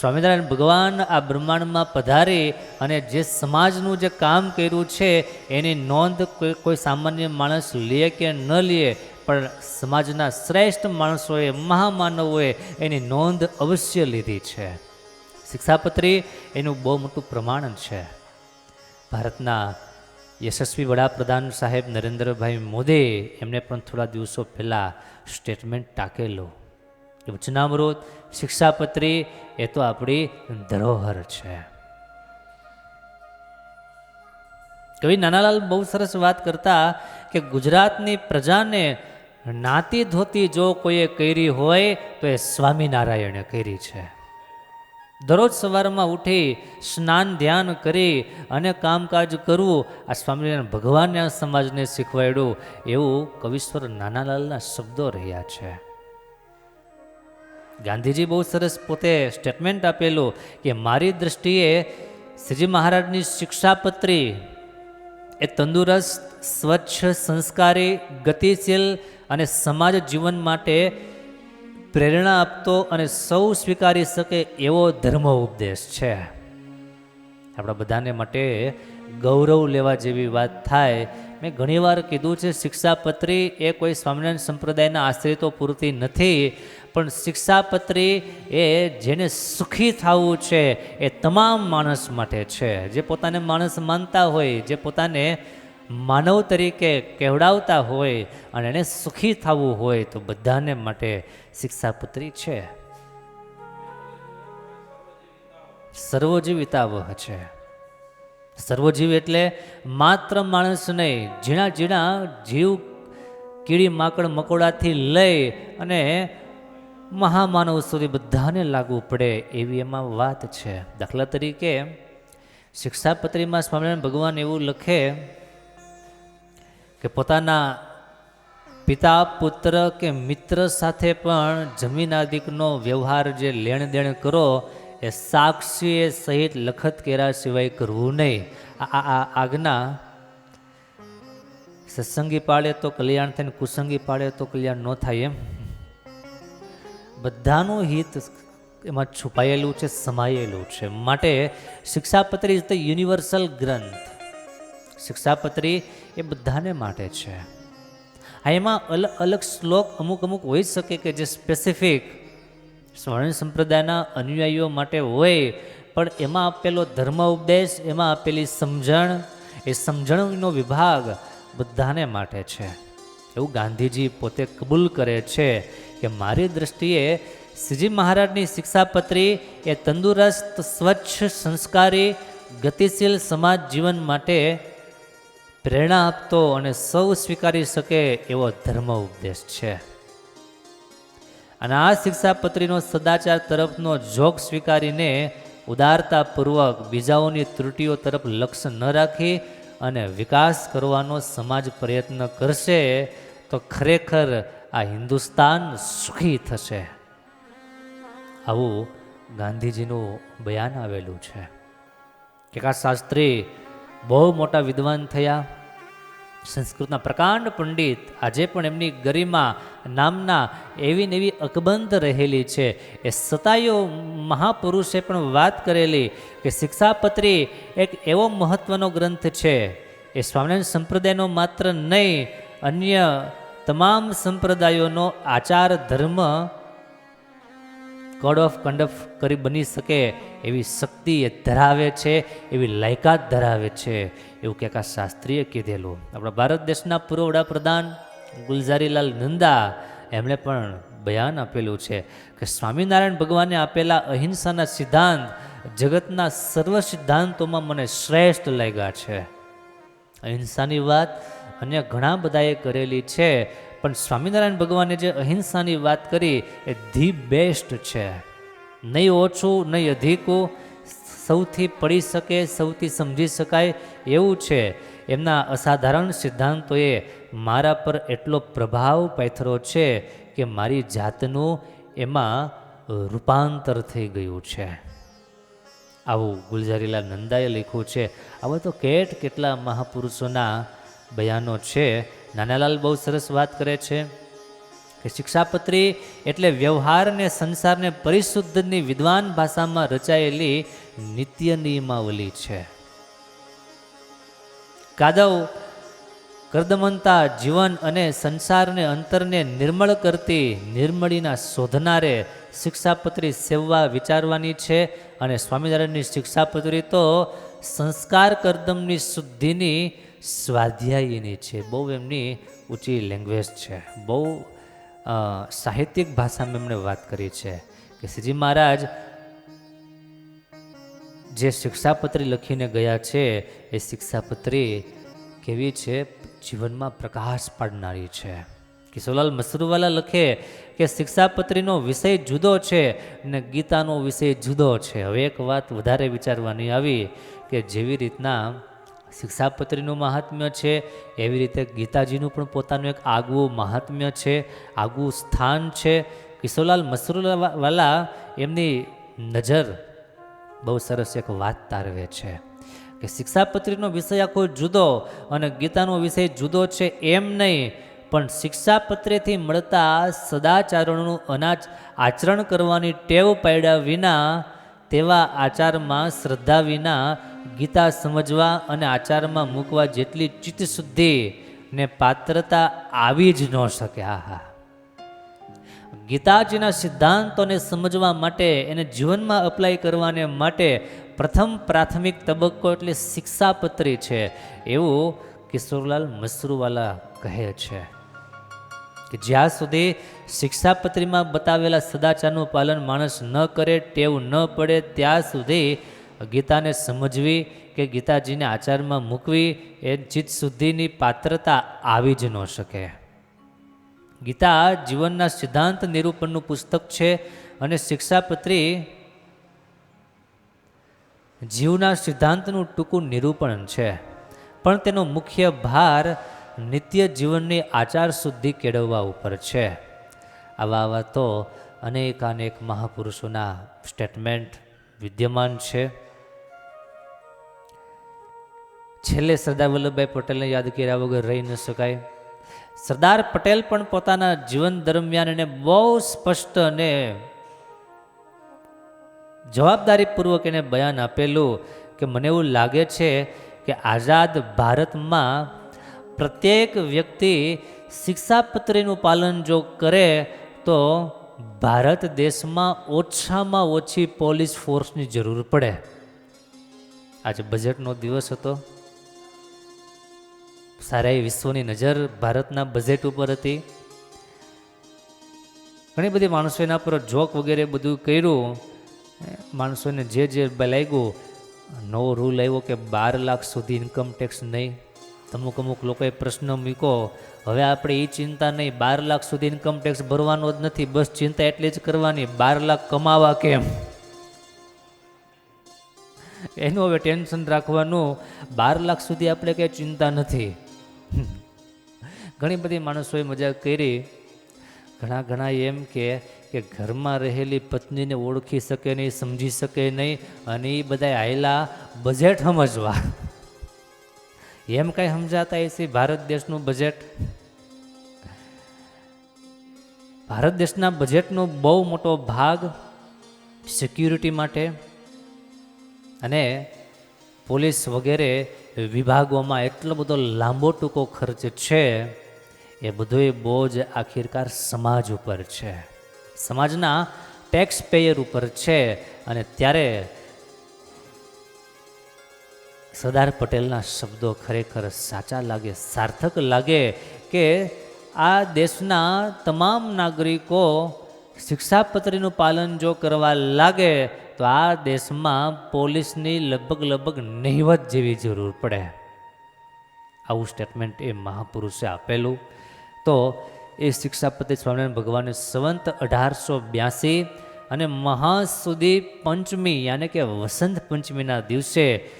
સ્વામિનારાયણ ભગવાન આ બ્રહ્માંડમાં પધારી અને જે સમાજનું જે કામ કર્યું છે, એની નોંધ કોઈ કોઈ સામાન્ય માણસ લે કે ન લે, પણ સમાજના શ્રેષ્ઠ માણસોએ, મહામાનવોએ એની નોંધ અવશ્ય લીધી છે. શિક્ષાપત્રી એનું બહુ મોટું પ્રમાણ છે. ભારતના યશસ્વી વડાપ્રધાન સાહેબ નરેન્દ્રભાઈ મોદી એમને પણ થોડા દિવસો પહેલાં સ્ટેટમેન્ટ ટાંકેલું. વચનામૃત શિક્ષાપત્રી, એ તો આપણી ધરોહર છે. કવિ નાનાલાલ બહુ સરસ વાત કરતા કે ગુજરાતની પ્રજાને નાતી ધોતી જો કોઈએ કરી હોય, તો એ સ્વામિનારાયણે કરી છે. દરરોજ સવારમાં ઉઠી સ્નાન ધ્યાન કરી અને કામકાજ કરવું, આ સ્વામિનારાયણ ભગવાનને આ સમાજને શીખવાડ્યું એવું કવિશ્વર નાનાલાલના શબ્દો રહ્યા છે. ગાંધીજી બહુ સરસ પોતે સ્ટેટમેન્ટ આપેલું કે મારી દૃષ્ટિએ શ્રીજી મહારાજની શિક્ષાપત્રી એ તંદુરસ્ત, સ્વચ્છ, સંસ્કારી, ગતિશીલ અને સમાજ જીવન માટે પ્રેરણા આપતો અને સૌ સ્વીકારી શકે એવો ધર્મ ઉપદેશ છે. આપણા બધાને માટે ગૌરવ લેવા જેવી વાત થાય. મેં ઘણીવાર કીધું છે, શિક્ષાપત્રી એ કોઈ સ્વામિનારાયણ સંપ્રદાયના આશ્રિતો પૂરતી નથી. પણ શિક્ષાપત્રી એ જેને સુખી થવું છે, એ તમામ માણસ માટે છે. જે પોતાને માણસ માનતા હોય, જે પોતાને માનવ તરીકે કહેવડાવતા હોય અને એને સુખી થવું હોય, તો બધાને માટે શિક્ષાપત્રી છે. સર્વજીવિતાવહ છે. સર્વજીવ એટલે માત્ર માણસ નહીં, ઝીણા ઝીણા જીવ, કીડી, માકડ, મકોડાથી લઈ અને મહામાનવ સુધી બધાને લાગુ પડે એવી એમાં વાત છે. દાખલા તરીકે શિક્ષાપત્રીમાં સ્વામિનારાયણ ભગવાન એવું લખે કે પોતાના પિતા, પુત્ર કે મિત્ર સાથે પણ જમીન આદિકનો વ્યવહાર જે લેણ દેણ કરો, એ સાક્ષી સહિત લખત કેરા સિવાય કરવું નહીં. આ આજ્ઞા સત્સંગી પાળે તો કલ્યાણ થાય કુસંગી પાળે તો કલ્યાણ ન થાય એમ. બધાનું હિત એમાં છુપાયેલું છે, સમાયેલું છે. માટે શિક્ષાપત્રી ધ યુનિવર્સલ ગ્રંથ. શિક્ષાપત્રી એ બધાને માટે છે. આ એમાં અલગ અલગ શ્લોક અમુક અમુક હોઈ શકે કે જે સ્પેસિફિક સ્વર્ણ સંપ્રદાયના અનુયાયીઓ માટે હોય, પણ એમાં આપેલો ધર્મ ઉપદેશ, એમાં આપેલી સમજણ, એ સમજણનો વિભાગ બધાને માટે છે. એવું ગાંધીજી પોતે કબૂલ કરે છે કે મારી દ્રષ્ટિએ શ્રીજી મહારાજની શિક્ષાપત્રી એ તંદુરસ્ત, સ્વચ્છ, સંસ્કારી, ગતિશીલ સમાજ જીવન માટે પ્રેરણા આપતો અને સૌ સ્વીકારી શકે એવો ધર્મ ઉપદેશ છે. અને આ શિક્ષાપત્રીનો સદાચાર તરફનો જોગ સ્વીકારીને ઉદારતાપૂર્વક બીજાઓની ત્રુટિઓ તરફ લક્ષ્ય ન રાખી અને વિકાસ કરવાનો સમાજ પ્રયત્ન કરશે તો ખરેખર આ હિન્દુસ્તાન સુખી થશે. આવું ગાંધીજીનું બયાન આવેલું છે. કે શાસ્ત્રી બહુ મોટા વિદ્વાન થયા. સંસ્કૃતના પ્રકાંડ પંડિત આજે પણ એમની ગરિમા નામના એવી ને એવી અકબંધ રહેલી છે. એ સતાયો મહાપુરુષે પણ વાત કરેલી કે શિક્ષાપત્રી એક એવો મહત્વનો ગ્રંથ છે. એ સ્વામિનારાયણ સંપ્રદાયનો માત્ર નહીં, અન્ય તમામ સંપ્રદાયોનો આચાર ધર્મ કોડ ઓફ કન્ડક્ટ કરી બની શકે એવી શક્તિ એ ધરાવે છે, એવી લાયકાત ધરાવે છે. એવું ક્યાંક આ શાસ્ત્રીએ કીધેલું. આપણા ભારત દેશના પૂર્વ વડાપ્રધાન ગુલઝારીલાલ નંદા એમણે પણ બયાન આપેલું છે કે સ્વામિનારાયણ ભગવાને આપેલા અહિંસાના સિદ્ધાંત જગતના સર્વ સિદ્ધાંતોમાં મને શ્રેષ્ઠ લાગ્યા છે. અહિંસાની વાત અન્ય ઘણા બધાએ કરેલી છે. પણ સ્વામિનારાયણ ભગવાને જે અહિંસાની વાત કરી, એ ધી બેસ્ટ છે. નહીં ઓછું, નહીં અધિકું, સૌથી પડી શકે, સૌથી સમજી શકાય એવું છે. એમના અસાધારણ સિદ્ધાંતોએ મારા પર એટલો પ્રભાવ પાથરો છે કે મારી જાતનું એમાં રૂપાંતર થઈ ગયું છે. આવું ગુલઝારીલાલ નંદાએ લખ્યું છે. આવા તો કેટ કેટલા મહાપુરુષોના બયાનો છે. નાનાલાલ બહુ સરસ વાત કરે છે કે શિક્ષાપત્રી એટલે વ્યવહારને સંસારને પરિશુદ્ધની વિદ્વાન ભાષામાં રચાયેલી નિત્ય નિયમાવલી છે. કાદવ, કર્દમંતા જીવન અને સંસારને અંતરને નિર્મળ કરતી નિર્મળીના શોધનારે શિક્ષાપત્રી સેવવા વિચારવાની છે અને સ્વામિનારાયણની શિક્ષાપત્રી તો સંસ્કાર કરદમની શુદ્ધિની સ્વાધ્યાયીની છે. બહુ એમની ઊંચી લેંગ્વેજ છે. બહુ સાહિત્યિક ભાષામાં એમણે વાત કરી છે કે શ્રીજી મહારાજ, જે શિક્ષાપત્રી લખીને ગયા છે, એ શિક્ષાપત્રી કેવી છે? જીવનમાં પ્રકાશ પાડનારી છે. કિશોરલાલ મસરૂવાલા લખે કે શિક્ષાપત્રીનો વિષય જુદો છે અને ગીતાનો વિષય જુદો છે. હવે એક વાત વધારે વિચારવાની આવી કે જેવી રીતના શિક્ષાપત્રીનું મહાત્મ્ય છે. એવી રીતે ગીતાજીનું પણ પોતાનું એક આગવું મહાત્મ્ય છે. આગવું સ્થાન છે. કિશોરલાલ મસરૂલાવાલા એમની નજર બહુ સરસ એક વાત તારવે છે કે શિક્ષાપત્રીનો વિષય આખો જુદો અને ગીતાનો વિષય જુદો છે એમ નહીં, પણ શિક્ષાપત્રીથી મળતા સદાચારણનું અનાજ આચરણ કરવાની ટેવ પાડ્યા વિના, તેવા આચારમાં, શ્રદ્ધા વિના ગીતા સમજવા અને આચારમાં મૂકવા જેટલી ચિત્તશુદ્ધિ ને પાત્રતા આવી જ ન શકે. આહા ગીતાજીના સિદ્ધાંતોને સમજવા માટે એને જીવનમાં અપ્લાય કરવાને માટે પ્રથમ પ્રાથમિક તબક્કો એટલે શિક્ષાપત્રી છે. એવું કિશોરલાલ મસરૂવાલા કહે છે કે જ્યાં સુધી શિક્ષાપત્રીમાં બતાવેલા સદાચારનું પાલન માણસ ન કરે, ટેવ ન પડે, ત્યાં સુધી ગીતાને સમજવી કે ગીતાજીને આચારમાં મૂકવી એ ચિત્ત શુદ્ધિની પાત્રતા આવી જ ન શકે. ગીતા જીવનના સિદ્ધાંત નિરૂપણનું પુસ્તક છે અને શિક્ષાપત્રી જીવના સિદ્ધાંતનું ટૂંકું નિરૂપણ છે. પણ તેનો મુખ્ય ભાર નિત્ય જીવનની આચાર શુદ્ધિ કેળવવા ઉપર છે. આવા આવા તો અનેક અનેક મહાપુરુષોના સ્ટેટમેન્ટ વિદ્યમાન છે. છેલ્લે સરદાર વલ્લભભાઈ પટેલને યાદ કર્યા વગર રહી ન શકાય. સરદાર પટેલ પણ પોતાના જીવન દરમિયાન એને બહુ સ્પષ્ટ અને જવાબદારીપૂર્વક એને બયાન આપેલું કે મને એવું લાગે છે કે આઝાદ ભારતમાં પ્રત્યેક વ્યક્તિ શિક્ષાપત્રીનું પાલન જો કરે તો ભારત દેશમાં ઓછામાં ઓછી પોલીસ ફોર્સની જરૂર પડે. આજે બજેટનો દિવસ હતો. સારા એ વિશ્વની નજર ભારતના બજેટ ઉપર હતી. ઘણી બધી માણસો એના પર જોક વગેરે બધું કર્યું. માણસોને જે જે બલાગ્યું નવો રૂલ આવ્યો કે બાર લાખ સુધી ઇન્કમ ટેક્સ નહીં. અમુક અમુક લોકોએ પ્રશ્ન મૂક્યો, હવે આપણે એ ચિંતા નહીં, બાર લાખ સુધી ઇન્કમ ટેક્સ ભરવાનો જ નથી, બસ ચિંતા એટલી જ કરવાની, બાર લાખ કમાવા કેમ? એનું હવે ટેન્શન રાખવાનું, બાર લાખ સુધી આપણે કંઈ ચિંતા નથી. ઘણી બધી માણસોએ મજાક કરી. ઘણા ઘણા એમ કે કે ઘરમાં રહેલી પત્નીને ઓળખી શકે નહીં, સમજી શકે નહીં અને એ બધા આયેલા બજેટ સમજવા. એમ કાંઈ સમજાતા એ છે ભારત દેશનું બજેટ? ભારત દેશના બજેટનો બહુ મોટો ભાગ સિક્યુરિટી માટે અને પોલીસ વગેરે વિભાગોમાં એટલો બધો લાંબો ટૂંકો ખર્ચ છે એ બધોય બોજ આખીરકાર સમાજ ઉપર છે. સમાજના ટેક્સ પેયર ઉપર છે અને ત્યારે સરદાર પટેલના શબ્દો ખરેખર સાચા લાગે, સાર્થક લાગે કે આ દેશના તમામ નાગરિકો શિક્ષાપત્રીનું પાલન જો કરવા લાગે તો આ દેશમાં પોલીસની લગભગ લગભગ નહિવત જેવી જરૂર પડે. આવું સ્ટેટમેન્ટ એ મહાપુરુષે આપેલું. તો એ શિક્ષાપતિ સ્વામિનારાયણ ભગવાનને સંવંત અઢારસો બ્યાસી અને મહા સુધી પંચમી યાને કે વસંત પંચમીના દિવસે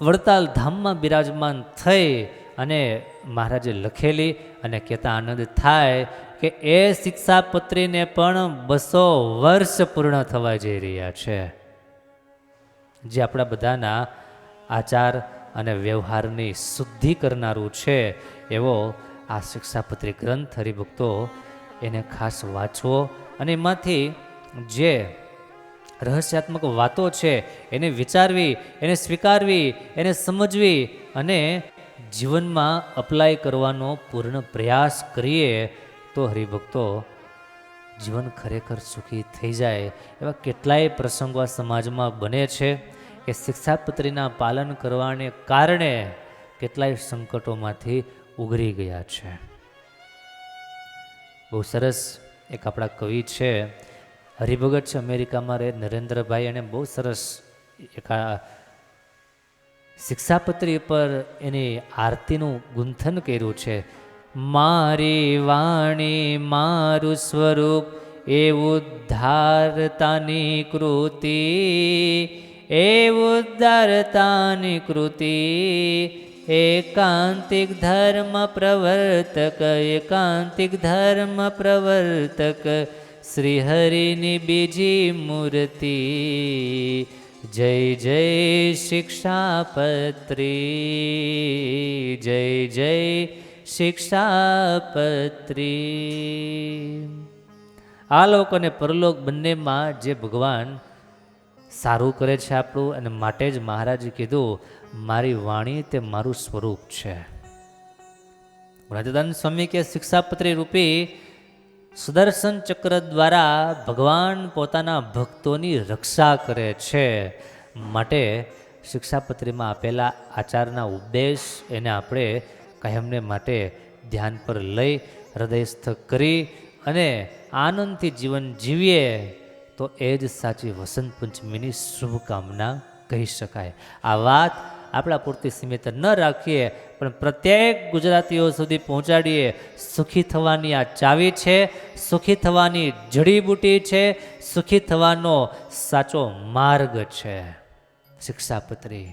વડતાલ ધામમાં બિરાજમાન થઈ અને મહારાજે લખેલી અને કહેતા આનંદ થાય કે એ શિક્ષાપત્રીને પણ બસો વર્ષ પૂર્ણ થવા જઈ રહ્યા છે. જે આપણા બધાના આચાર અને વ્યવહારની શુદ્ધિ કરનારું છે એવો આ શિક્ષાપત્રી ગ્રંથ હરિભક્તો એને ખાસ વાંચવો અને એમાંથી જે રહસ્યાત્મક વાતો છે એને વિચારવી, એને સ્વીકારવી, એને સમજવી અને જીવનમાં અપ્લાય કરવાનો પૂર્ણ પ્રયાસ કરીએ તો હરિભક્તો જીવન ખરેખર સુખી થઈ જાય. એવા કેટલાય પ્રસંગો આ સમાજમાં બને છે કે શિક્ષાપત્રીના પાલન કરવાને કારણે કેટલાય સંકટોમાંથી ઉગરી ગયા છે. બહુ સરસ એક આપણા કવિ છે, હરિભગત છે અમેરિકામાં રહે નરેન્દ્રભાઈ એણે બહુ સરસ એક શિક્ષાપત્રી પર એની આરતીનું ગુંથન કર્યું છે. મારી વાણી, મારું સ્વરૂપ એવું ધારતાની કૃતિ, એ ઉદ્ધારતાની કૃતિ એકાંતિક ધર્મ પ્રવર્તક એકાંતિક ધર્મ પ્રવર્તક શ્રી હરિની બીજી મૂર્તિ જય જય શિક્ષાપત્રી જય જય શિક્ષાપત્રી આ અને પરલોક બંનેમાં જે ભગવાન સારું કરે છે આપણું અને માટે જ મહારાજે કીધું મારી વાણી તે મારું સ્વરૂપ છે. રાજદાન સ્વામી કે શિક્ષાપત્રી રૂપી સુદર્શન ચક્ર દ્વારા ભગવાન પોતાના ભક્તોની રક્ષા કરે છે માટે શિક્ષાપત્રીમાં આપેલા આચારના ઉપદેશ એને આપણે કાયમને માટે ધ્યાન પર લઈ હૃદયસ્થ કરી અને આનંદથી જીવન જીવીએ તો એ જ સાચી વસંત પંચમીની શુભકામના કહી શકાય. આ વાત આપણા પૂરતી સીમિત ન રાખીએ, પણ પ્રત્યેક ગુજરાતીઓ સુધી પહોંચાડીએ. સુખી થવાની આ ચાવી છે, સુખી થવાની જડીબૂટી છે, સુખી થવાનો સાચો માર્ગ છે. શિક્ષાપત્રી